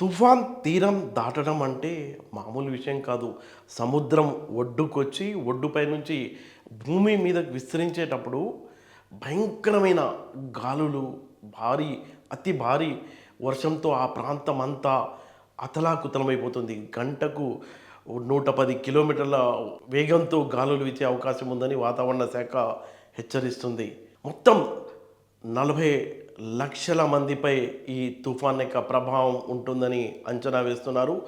తుఫాన్ తీరం దాటడం అంటే మామూలు విషయం కాదు. సముద్రం ఒడ్డుకొచ్చి ఒడ్డుపై నుంచి భూమి మీదకు విస్తరించేటప్పుడు భయంకరమైన గాలులు భారీ అతి భారీ వర్షంతో ఆ ప్రాంతం అంతా అతలాకుతలమైపోతుంది. గంటకు నూట పది కిలోమీటర్ల వేగంతో గాలులు వీచే అవకాశం ఉందని వాతావరణ శాఖ హెచ్చరిస్తుంది. మొత్తం నలభై లక్షల మందిపై ఈ తుఫాన్ యొక్క ప్రభావం ఉంటుందని అంచనా వేస్తున్నారు.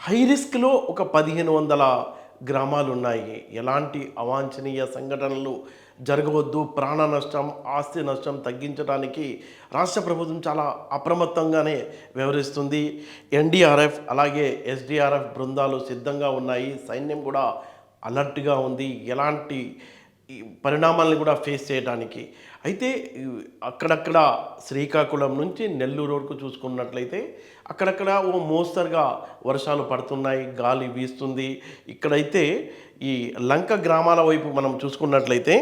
హై రిస్క్లో ఒక పదిహేను వందల గ్రామాలు ఉన్నాయి ఎలాంటి అవాంఛనీయ సంఘటనలు జరగవద్దు ప్రాణ నష్టం ఆస్తి నష్టం తగ్గించడానికి రాష్ట్ర ప్రభుత్వం చాలా అప్రమత్తంగానే వ్యవహరిస్తుంది. ఎన్డీఆర్ఎఫ్ అలాగే ఎస్డిఆర్ఎఫ్ బృందాలు సిద్ధంగా ఉన్నాయి. సైన్యం కూడా అలర్ట్గా ఉంది. ఎలాంటి పరిణామాలను కూడా ఫేస్ చేయడానికి. అయితే అక్కడక్కడ శ్రీకాకుళం నుంచి నెల్లూరు వరకు చూసుకున్నట్లయితే అక్కడక్కడ ఓ మోస్తరుగా వర్షాలు పడుతున్నాయి గాలి వీస్తుంది. ఇక్కడైతే ఈ లంక గ్రామాల వైపు మనం చూసుకున్నట్లయితే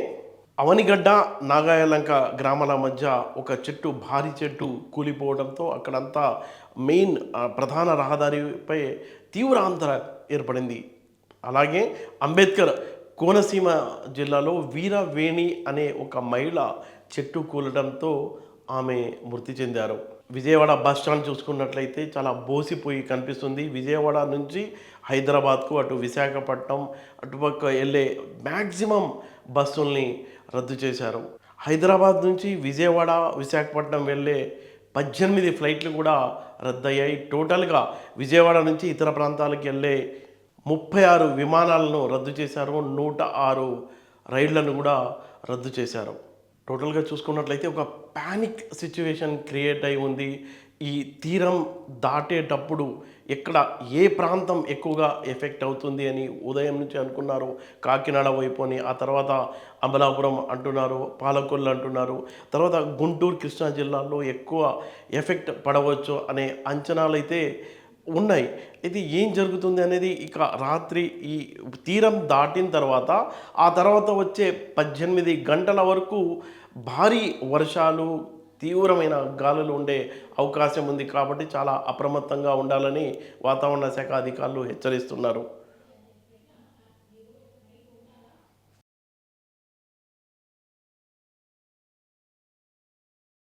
అవనిగడ్డ నాగాయలంక గ్రామాల మధ్య ఒక చెట్టు భారీ చెట్టు కూలిపోవడంతో అక్కడంతా మెయిన్ ప్రధాన రహదారిపై తీవ్ర అంతర ఏర్పడింది. అలాగే అంబేద్కర్ కోనసీమ జిల్లాలో వీరవేణి అనే ఒక మహిళ చెట్టు కూలడంతో ఆమె మృతి చెందారు. విజయవాడ బస్ స్టాండ్ చూసుకున్నట్లయితే చాలా బోసిపోయి కనిపిస్తుంది. విజయవాడ నుంచి హైదరాబాద్కు అటు విశాఖపట్నం అటుపక్క వెళ్ళే మ్యాక్సిమం బస్సుల్ని రద్దు చేశారు. హైదరాబాద్ నుంచి విజయవాడ విశాఖపట్నం వెళ్ళే పద్దెనిమిది ఫ్లైట్లు కూడా రద్దయ్యాయి. టోటల్గా విజయవాడ నుంచి ఇతర ప్రాంతాలకు వెళ్ళే ముప్పై ఆరు విమానాలను రద్దు చేశారు. నూట ఆరు రైళ్ళను కూడా రద్దు చేశారు. టోటల్గా చూసుకున్నట్లయితే ఒక ప్యానిక్ సిచ్యువేషన్ క్రియేట్ అయి ఉంది. ఈ తీరం దాటేటప్పుడు ఎక్కడ ఏ ప్రాంతం ఎక్కువగా ఎఫెక్ట్ అవుతుంది అని ఉదయం నుంచి అనుకున్నారు. కాకినాడ వైపు అని ఆ తర్వాత అమలాపురం అంటున్నారు పాలకొల్లు అంటున్నారు. తర్వాత గుంటూరు కృష్ణా జిల్లాల్లో ఎక్కువ ఎఫెక్ట్ పడవచ్చు అనే అంచనాలు అయితే ఉన్నాయి. ఇది ఏం జరుగుతుంది అనేది ఇక రాత్రి ఈ తీరం దాటిన తర్వాత ఆ తర్వాత వచ్చే పద్దెనిమిది గంటల వరకు భారీ వర్షాలు తీవ్రమైన గాలులు ఉండే అవకాశం ఉంది కాబట్టి చాలా అప్రమత్తంగా ఉండాలని వాతావరణ శాఖ అధికారులు హెచ్చరిస్తున్నారు.